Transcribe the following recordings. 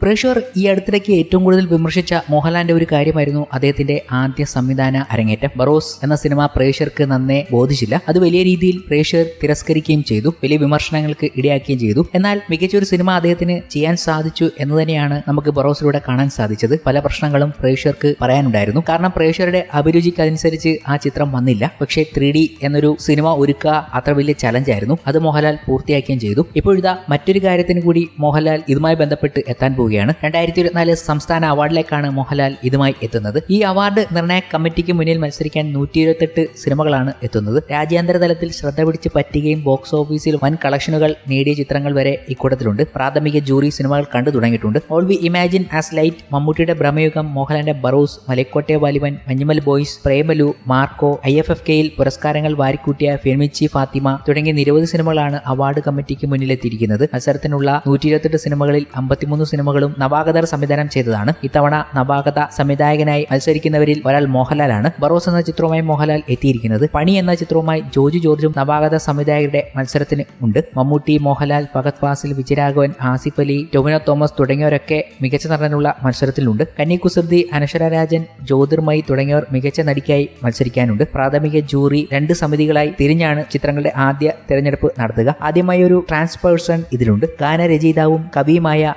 പ്രേക്ഷകർ ഈ അടുത്തിടയ്ക്ക് ഏറ്റവും കൂടുതൽ വിമർശിച്ച മോഹൻലാലിന്റെ ഒരു കാര്യമായിരുന്നു അദ്ദേഹത്തിന്റെ ആദ്യ സംവിധാന അരങ്ങേറ്റം. ബറോസ് എന്ന സിനിമ പ്രേക്ഷകർക്ക് നന്നെ ബോധിച്ചില്ല. അത് വലിയ രീതിയിൽ പ്രേക്ഷകർ തിരസ്കരിക്കുകയും ചെയ്തു വലിയ വിമർശനങ്ങൾക്ക് ഇടയാക്കുകയും ചെയ്തു. എന്നാൽ മികച്ചൊരു സിനിമ അദ്ദേഹത്തിന് ചെയ്യാൻ സാധിച്ചു എന്ന് തന്നെയാണ് നമുക്ക് ബറോസിലൂടെ കാണാൻ സാധിച്ചത്. പല പ്രശ്നങ്ങളും പ്രേക്ഷകർക്ക് പറയാനുണ്ടായിരുന്നു. കാരണം പ്രേക്ഷകരുടെ അഭിരുചിക്കനുസരിച്ച് ആ ചിത്രം വന്നില്ല. പക്ഷേ ത്രീ എന്നൊരു സിനിമ ഒരുക്കുക അത്ര വലിയ ചലഞ്ചായിരുന്നു അത് മോഹൻലാൽ പൂർത്തിയാക്കുകയും ചെയ്തു. ഇപ്പോഴിതാ മറ്റൊരു കാര്യത്തിന് കൂടി മോഹൻലാൽ ഇതുമായി ബന്ധപ്പെട്ട് എത്താൻ പോവുകയാണ്. രണ്ടായിരത്തി ഇരുപത്തിനാല് സംസ്ഥാന അവാർഡിലേക്കാണ് മോഹൻലാൽ ഇതുമായി എത്തുന്നത്. ഈ അവാർഡ് നിർണായക കമ്മിറ്റിക്ക് മുന്നിൽ മത്സരിക്കാൻ നൂറ്റി ഇരുപത്തെട്ട് സിനിമകളാണ് എത്തുന്നത്. രാജ്യാന്തര തലത്തിൽ ശ്രദ്ധ പിടിച്ച് പറ്റുകയും ബോക്സ് ഓഫീസിൽ വൻ കളക്ഷനുകൾ നേടിയ ചിത്രങ്ങൾ വരെ ഇക്കൂട്ടത്തിലുണ്ട്. പ്രാഥമിക ജൂറി സിനിമകൾ കണ്ടു തുടങ്ങിയിട്ടുണ്ട്. All we imagine as light മമ്മൂട്ടിയുടെ ഭ്രമയുഗം മോഹൻലാലിന്റെ Barroz Malaikottai Vaaliban Manjummel boys Premalu Marco I F F കെയിൽ പുരസ്കാരങ്ങൾ വാരിക്കൂട്ടിയ ഫെമിച്ചി ഫാത്തിമ തുടങ്ങിയ നിരവധി സിനിമകളാണ് അവാർഡ് കമ്മിറ്റിക്ക് മുന്നിലെത്തിയിരിക്കുന്നത്. മത്സരത്തിനുള്ള നൂറ്റി ഇരുപത്തെട്ട് സിനിമകളിൽ അമ്പത്തിമൂന്ന് സിനിമകളും നവാഗതർ സംവിധാനം ചെയ്തതാണ്. ഇത്തവണ നവാഗത സംവിധായകനായി മത്സരിക്കുന്നവരിൽ ഒരാൾ മോഹൻലാലാണ്. ബറോസ് എന്ന ചിത്രവുമായി മോഹൻലാൽ എത്തിയിരിക്കുന്നത്. പണി എന്ന ചിത്രവുമായി ജോജു ജോർജും നവാഗത സംവിധായകരുടെ മത്സരത്തിന് ഉണ്ട്. മമ്മൂട്ടി മോഹൻലാൽ ഭഗത് ഫാസിൽ വിജയരാഘവൻ ആസിഫ് അലി ടൊമിനോ തോമസ് തുടങ്ങിയവരൊക്കെ മികച്ച നടനുള്ള മത്സരത്തിലുണ്ട്. കന്നി കുസൃതി അനശ്വര രാജൻ ജ്യോതിർമയി തുടങ്ങിയവർ മികച്ച നടിക്കായി മത്സരിക്കാനുണ്ട്. പ്രാഥമിക ജൂറി രണ്ട് സമിതികളായി തിരിഞ്ഞാണ് ചിത്രങ്ങളുടെ ആദ്യ തിരഞ്ഞെടുപ്പ് നടത്തുക. ആദ്യമായി ഒരു ട്രാൻസ്പേഴ്സൺ ഇതിലുണ്ട്. ഗാനരചയിതാവും കവിയുമായ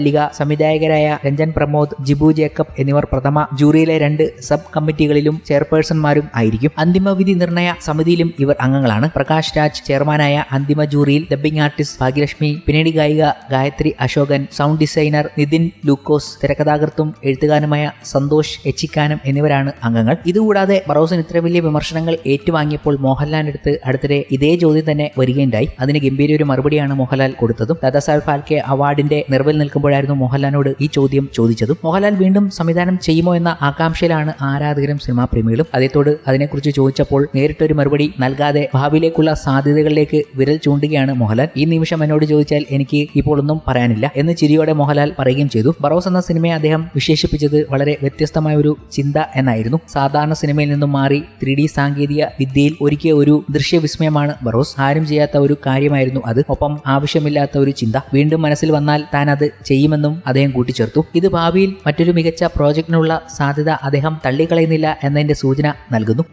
വിജയരാജമല്ലിക സംവിധായകരായ രഞ്ജൻ പ്രമോദ് ജിബു ജേക്കബ് എന്നിവർ പ്രഥമ ജൂറിയിലെ രണ്ട് സബ് കമ്മിറ്റികളിലും ചെയർപേഴ്സൺമാരും ആയിരിക്കും. അന്തിമ വിധി നിർണയ സമിതിയിലും ഇവർ അംഗങ്ങളാണ്. പ്രകാശ് രാജ് ചെയർമാനായ അന്തിമ ജൂറിയിൽ ഡബ്ബിംഗ് ആർട്ടിസ്റ്റ് ഭാഗ്യലക്ഷ്മി പിന്നീട് ഗായിക ഗായത്രി അശോകൻ സൗണ്ട് ഡിസൈനർ നിതിൻ ലൂക്കോസ് തിരക്കഥാകൃത്തും എഴുത്തുകാരനുമായ സന്തോഷ് എച്ചിക്കാനം എന്നിവരാണ് അംഗങ്ങൾ. ഇതുകൂടാതെ ബറോസിന് ഇത്ര വലിയ വിമർശനങ്ങൾ ഏറ്റുവാങ്ങിയപ്പോൾ മോഹൻലാലിന്റെ എടുത്ത് അടുത്തിടെ ഇതേ ചോദ്യം തന്നെ വരികയുണ്ടായി. അതിന് ഗംഭീര ഒരു മറുപടിയാണ് മോഹൻലാൽ കൊടുത്തതും. ദാദാസാഹേബ് ഫാൽക്കെ അവാർഡിന്റെ നിറവിൽ നിൽക്കുമ്പോഴായിരുന്നു മോഹൻലാലിനോട് ഈ ചോദ്യം ചോദിച്ചതും. മോഹൻലാൽ വീണ്ടും സംവിധാനം ചെയ്യുമോ എന്ന ആകാംക്ഷയിലാണ് ആരാധകരും സിനിമാ പ്രേമികളും. അദ്ദേഹത്തോട് അതിനെക്കുറിച്ച് ചോദിച്ചപ്പോൾ നേരിട്ടൊരു മറുപടി നൽകാതെ ഭാവിയിലേക്കുള്ള സാധ്യതകളിലേക്ക് വിരൽ ചൂണ്ടുകയാണ് മോഹൻലാൽ. ഈ നിമിഷം എന്നോട് ചോദിച്ചാൽ എനിക്ക് ഇപ്പോൾ ഒന്നും പറയാനില്ല എന്ന് ചിരിയോടെ മോഹൻലാൽ പറയുകയും ചെയ്തു. ബറോസ് എന്ന സിനിമയെ അദ്ദേഹം വിശേഷിപ്പിച്ചത് വളരെ വ്യത്യസ്തമായ ഒരു ചിന്ത എന്നായിരുന്നു. സാധാരണ സിനിമയിൽ നിന്നും മാറി ത്രീ ഡി സാങ്കേതിക വിദ്യയിൽ ഒരുക്കിയ ഒരു ദൃശ്യവിസ്മയമാണ് ബറോസ്. ആരും ചെയ്യാത്ത ഒരു കാര്യമായിരുന്നു അത്. ഒപ്പം ആവശ്യമില്ലാത്ത ഒരു ചിന്ത. വീണ്ടും മനസ്സിൽ വന്നാൽ താൻ അത് ചെയ്യുമെന്നും അദ്ദേഹം കൂട്ടിച്ചേർത്തു. ഇത് ഭാവിയിൽ മറ്റൊരു മികച്ച പ്രോജക്റ്റിനുള്ള സാധ്യത അദ്ദേഹം തള്ളിക്കളയുന്നില്ല എന്നതിന്റെ സൂചന നൽകുന്നു.